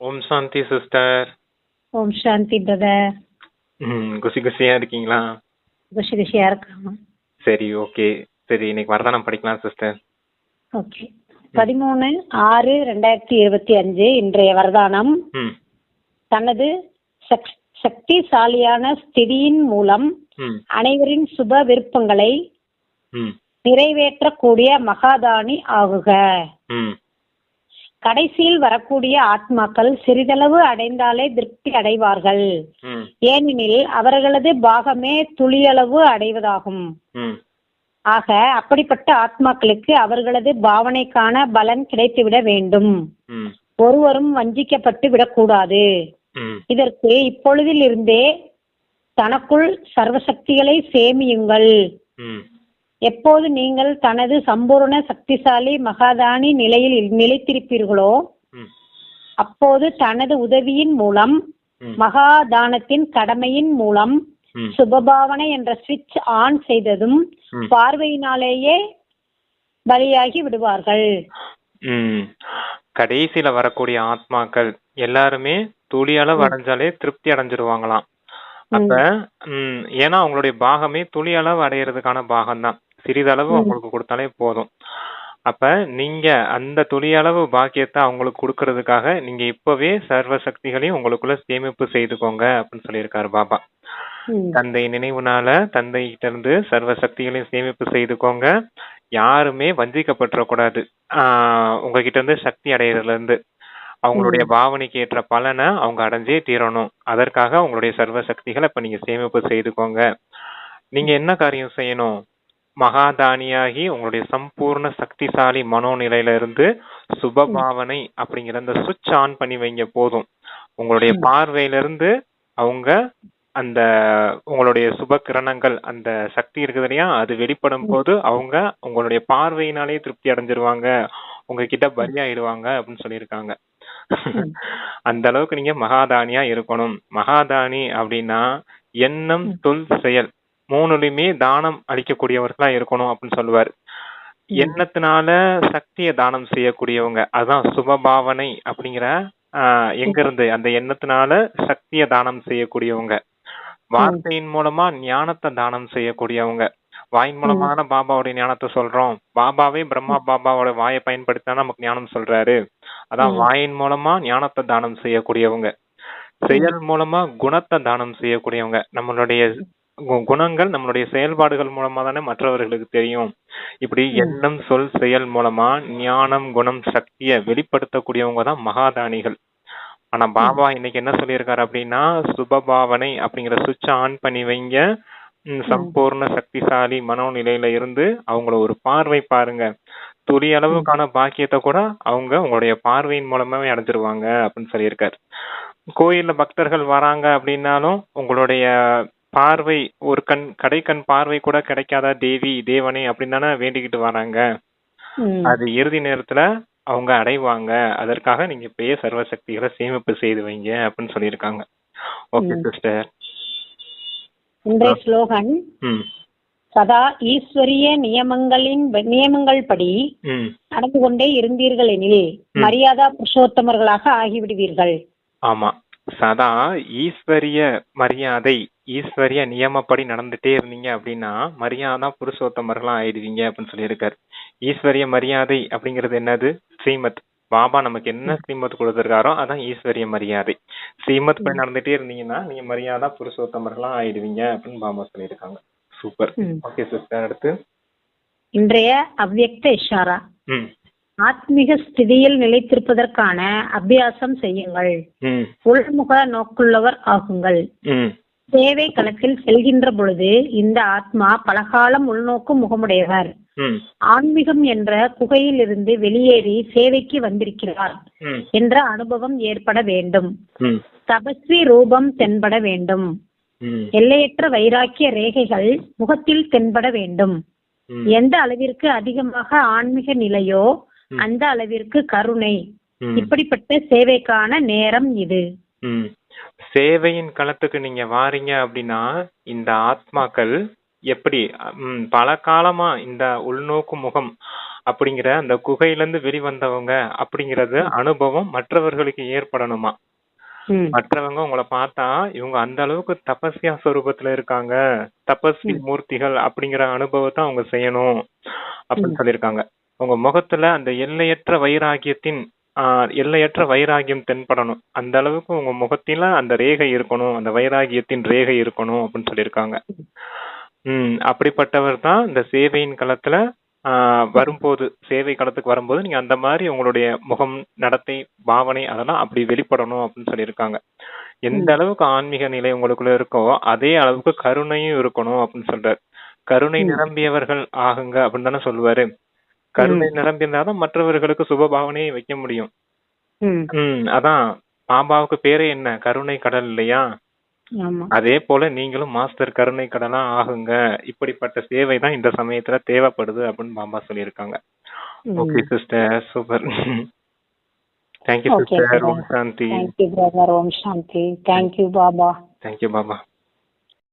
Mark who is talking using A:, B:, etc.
A: ஓம் சாந்தி sister.
B: ஓம் சாந்தி brother.
A: ம் குசி குசியா இருக்கீங்களா?
B: குஷி குஷியா இருக்காங்க.
A: சரி ஓகே. சரி இன்னைக்கு வரதானம் படிக்கலாம் சிஸ்டர்.
B: ஓகே. பதிமூணு ஆறு ரெண்டாயிரத்தி இருபத்தி அஞ்சு இன்றைய வரதானம்.
A: ம்.
B: தனது சக்- சக்திசாலியான ஸ்திதியின் மூலம்
A: ம்.
B: அனைவரின் சுப விருப்பங்களை
A: ம்.
B: நிறைவேற்றக்கூடிய மகாதானி ஆகுக.
A: ம்.
B: கடைசியில் வரக்கூடிய ஆத்மாக்கள் சிறிதளவு அடைந்தாலே திருப்தி அடைவார்கள். ஏனெனில் அவர்களது பாகமே துளியளவு அடைவதாகும். ஆக அப்படிப்பட்ட ஆத்மாக்களுக்கு அவர்களது பாவனைக்கான பலன் கிடைத்துவிட வேண்டும். ஒருவரும் வஞ்சிக்கப்பட்டு விடக்கூடாது. இதற்கு இப்பொழுதிலிருந்தே தனக்குள் சர்வசக்திகளை சேமியுங்கள். எப்போது நீங்கள் தனது சம்பூர்ண சக்திசாலி மகாதானி நிலையில் நிலைத்திருப்பீர்களோ அப்போது தனது உதவியின் மூலம் மகாதானத்தின் கடமையின் மூலம் சுபபாவனை என்ற சுவிட்ச் ஆன் செய்ததும். பார்வையினாலேயே பலியாகி விடுவார்கள்.
A: கடைசியில வரக்கூடிய ஆத்மாக்கள் எல்லாருமே துளி அளவு அடைஞ்சாலே திருப்தி அடைஞ்சிருவாங்களாம். அப்ப ஏன்னா அவங்களுடைய பாகமே துளி அளவு அடையிறதுக்கான பாகம் தான் சிறிதளவு அவங்களுக்கு கொடுத்தாலே போதும். அப்ப நீங்க அந்த துளி அளவு பாக்கியத்தை அவங்களுக்கு கொடுக்கறதுக்காக நீங்க இப்பவே சர்வ சக்திகளையும் உங்களுக்குள்ள சேமிப்பு செய்துக்கோங்க அப்படின்னு சொல்லியிருக்காரு பாபா. தந்தை நினைவுனால தந்தை கிட்ட இருந்து சர்வ சக்திகளையும் சேமிப்பு செய்துக்கோங்க. யாருமே வஞ்சிக்கப்பட்டுறக்கூடாது. ஆஹ் உங்ககிட்ட இருந்து சக்தி அடையிறதுல இருந்து அவங்களுடைய பாவனைக்கு ஏற்ற பலனை அவங்க அடைஞ்சே தீரணும். அதற்காக உங்களுடைய சர்வ சக்திகளை இப்ப நீங்க சேமிப்பு செய்துக்கோங்க. நீங்க என்ன காரியம் செய்யணும்? மகாதானியாகி உங்களுடைய சம்பூர்ண சக்திசாலி மனோநிலையில இருந்து சுப பாவனை அப்படிங்கிற அந்த சுவிட்ச் ஆன் பண்ணி வைங்க போதும். உங்களுடைய பார்வையில இருந்து அவங்க அந்த உங்களுடைய சுப கிரணங்கள் அந்த சக்தி இருக்குது இல்லையா அது வெளிப்படும் போது அவங்க உங்களுடைய பார்வையினாலே திருப்தி அடைஞ்சிருவாங்க. உங்ககிட்ட பலியாயிடுவாங்க அப்படின்னு சொல்லியிருக்காங்க. அந்த அளவுக்கு நீங்க மகாதானியா இருக்கணும். மகாதானி அப்படின்னா எண்ணம் சொல் செயல். மூணுலையுமே தானம் அளிக்கக்கூடியவர்களா இருக்கணும் அப்படின்னு சொல்லுவார். எண்ணத்தினால சக்தியை தானம் செய்யக்கூடியவங்க. அதான் சுபபாவனை அப்படிங்கிற எங்க இருந்து அந்த எண்ணத்தினால சக்தியை தானம் செய்யக்கூடியவங்க. வார்த்தையின் மூலமா ஞானத்தை தானம் செய்யக்கூடியவங்க. வாயின் மூலமா தானே பாபாவுடைய ஞானத்தை சொல்றோம். பாபாவே பிரம்மா பாபாவோட வாயை பயன்படுத்தி நமக்கு ஞானம் சொல்றாரு. அதான் வாயின் மூலமா ஞானத்தை தானம் செய்யக்கூடியவங்க. செயல் மூலமா குணத்தை தானம் செய்யக்கூடியவங்க. நம்மளுடைய குணங்கள் நம்மளுடைய செயல்பாடுகள் மூலமா தானே மற்றவர்களுக்கு தெரியும். இப்படி எண்ணம் சொல் செயல் மூலமா ஞானம் குணம் சக்தியை வெளிப்படுத்தக்கூடியவங்க தான் மகாதானிகள். ஆனா பாபா இன்னைக்கு என்ன சொல்லியிருக்காரு அப்படின்னா சுபபாவனை அப்படிங்கிற சுவிட்ச் ஆன் பண்ணி வைங்க. சம்பூர்ண சக்திசாலி மனோநிலையில இருந்து அவங்கள ஒரு பார்வை பாருங்க. துளி அளவுக்கான பாக்கியத்தை கூட அவங்க உங்களுடைய பார்வையின் மூலமாவே அடைஞ்சிருவாங்க அப்படின்னு சொல்லியிருக்காரு. கோயில்ல பக்தர்கள் வராங்க அப்படின்னாலும் உங்களுடைய பார்வை ஒரு கண் கடைக்கண் பார்வை கூட கிடைக்காத தேவி தேவனே அப்படின்னு தானே வேண்டிக்கிட்டு வராங்க. அது இறுதி நேரத்துல அவங்க அடைவாங்க. அதற்காக நீங்க இப்பயே சர்வ சக்திகளை சேமிப்பு செய்து வைங்க அப்படின்னு சொல்லியிருக்காங்க. ஓகே சிஸ்டர்
B: இன்றைய ஸ்லோகன் சதா ஈஸ்வரிய நியமங்களின் நியமங்கள் படி நடந்து கொண்டே இருந்தீர்கள் எனில் மரியாதா புருஷோத்தமர்களாக ஆகிவிடுவீர்கள்.
A: ஆமா. சதா ஈஸ்வரிய மரியாதை ஈஸ்வரிய நியமப்படி நடந்துட்டே இருந்தீங்க அப்படின்னா மரியாதா புருஷோத்தமர்களா ஆயிடுவீங்க அப்படின்னு சொல்லியிருக்காரு. ஈஸ்வரிய மரியாதை அப்படிங்கிறது என்னது? ஸ்ரீமத். பாபா நமக்கு என்ன ஸ்ரீமத் கொடுத்திருக்காரோ அதான் ஈஸ்வரிய மரியாதை. ஸ்ரீமத் படி நடந்துட்டே இருந்தீங்கன்னா நீங்க மரியாதா புருஷோத்தமர்களா ஆயிடுவீங்க அப்படின்னு பாபா சொல்லியிருக்காங்க. சூப்பர். ஓகே சிஸ்டர் அடுத்து.
B: இன்றைய அவ்யக்த இஷாரா. ஆத்மீக ஸ்திதியில் நிலைத்திருப்பதற்கான அபியாசம் செய்யுங்கள். உள்முக நோக்குள்ளவர் ஆகுங்கள். சேவை களத்தில் செல்கின்ற பொழுது இந்த ஆத்மா பலகாலம் உள்நோக்கு முகமுடையவர். ஆன்மீகம் என்ற குகையிலிருந்து வெளியேறி சேவைக்கு வந்திருக்கிறார் என்ற அனுபவம் ஏற்பட வேண்டும். தபஸ்வி ரூபம் தென்பட வேண்டும். எல்லையற்ற வைராக்கிய ரேகைகள் முகத்தில் தென்பட வேண்டும். எந்த அளவிற்கு அதிகமாக ஆன்மீக நிலையோ அந்த அளவிற்கு கருணை. இப்படிப்பட்ட சேவைக்கான நேரம் இது.
A: சேவையின் களத்துக்கு நீங்க வாரீங்க அப்படின்னா இந்த ஆத்மாக்கள் எப்படி பல காலமா இந்த உள்நோக்கு முகம் அப்படிங்கிற அந்த குகையில இருந்து வெளிவந்தவங்க அப்படிங்கறது அனுபவம் மற்றவர்களுக்கு ஏற்படணுமா? மற்றவங்க உங்களை பார்த்தா இவங்க அந்த அளவுக்கு தபஸ்யா ஸ்வரூபத்துல இருக்காங்க தபஸ்வி மூர்த்திகள் அப்படிங்கிற அனுபவத்தை அவங்க செய்யணும் அப்படின்னு சொல்லியிருக்காங்க. உங்க முகத்துல அந்த எல்லையற்ற வைராகியத்தின் எல்லையற்ற வைராகியம் தென்படணும். அந்த அளவுக்கு உங்க முகத்தில அந்த ரேகை இருக்கணும் அந்த வைராகியத்தின் ரேகை இருக்கணும் அப்படின்னு சொல்லியிருக்காங்க. ம் அப்படிப்பட்டவர் தான் இந்த சேவையின் களத்துல வரும்போது சேவை களத்துக்கு வரும்போது நீங்க அந்த மாதிரி உங்களுடைய முகம் நடத்தை பாவனை அதெல்லாம் அப்படி வெளிப்படணும் அப்படின்னு சொல்லியிருக்காங்க. எந்த அளவுக்கு ஆன்மீக நிலை உங்களுக்குள்ள இருக்கோ அதே அளவுக்கு கருணையும் இருக்கணும் அப்படின்னு சொல்றாரு. கருணை நிரம்பியவர்கள் ஆகுங்க அப்படின்னு தானே சொல்லுவாரு. கருணை நிரம்பியிருந்தாதான் மற்றவர்களுக்கு சுப பாவனையை வைக்க முடியும்.
B: ம்.
A: ம் அதான். பாபாவுக்கு பேரே என்ன? கருணை கடல் இல்லையா? அதே போல நீங்களும் மாஸ்டர் கருணை கடலா ஆகுங்க. இப்படிப்பட்ட சேவை தான் இந்த சமயத்துல தேவைப்படுது அப்படின்னு பாபா சொல்லியிருக்காங்க. Okay sister. Super. Thank you sister.
B: brother.
A: Om Shanti.
B: You, Baba.
A: Thank you Baba.